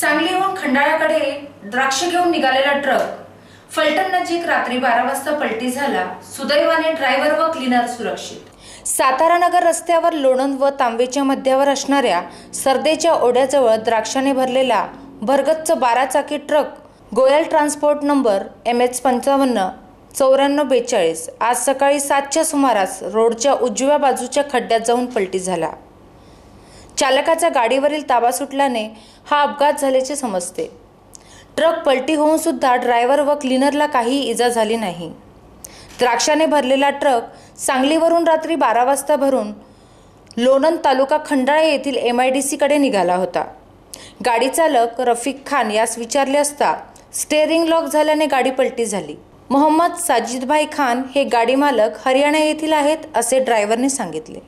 सांगलीहून खंडाळ्याकडे द्राक्ष घेऊन निघालेला ट्रक फलटण नजीक रात्री बारा वाजता पलटी झाला. सुदैवाने ड्रायव्हर व क्लिनर सुरक्षित. सातारा नगर रस्त्यावर लोणंद व तांबेच्या मध्यावर असणाऱ्या सरदेच्या ओढ्याजवळ द्राक्षाने भरलेला भरगच्च बारा चाकी truck Goyal transport number M H पंचावन्न चौऱ्याण्णव बेचाळीस आज सकाळी सातच्या सुमारास रोडच्या उजव्या बाजूच्या खड्ड्यात जाऊन पलटी झाला. चालकाचा गाडीवरील ताबा सुटल्याने हा अपघात झाल्याचे समजते. ट्रक पलटी होऊन सुद्धा ड्रायव्हर व क्लीनरला काही इजा झाली नाही. द्राक्षाने भरलेला ट्रक सांगलीवरून रात्री बारा वाजता भरून लोणंद तालुका खंडाळा येथील एम आय डी सीकडे निघाला होता. गाडी चालक रफिक खान यास विचारले असता स्टेअरिंग लॉक झाल्याने गाडी पलटी झाली. मोहम्मद साजिदभाई खान हे गाडी मालक हरियाणा येथील आहेत असे ड्रायव्हरने सांगितले.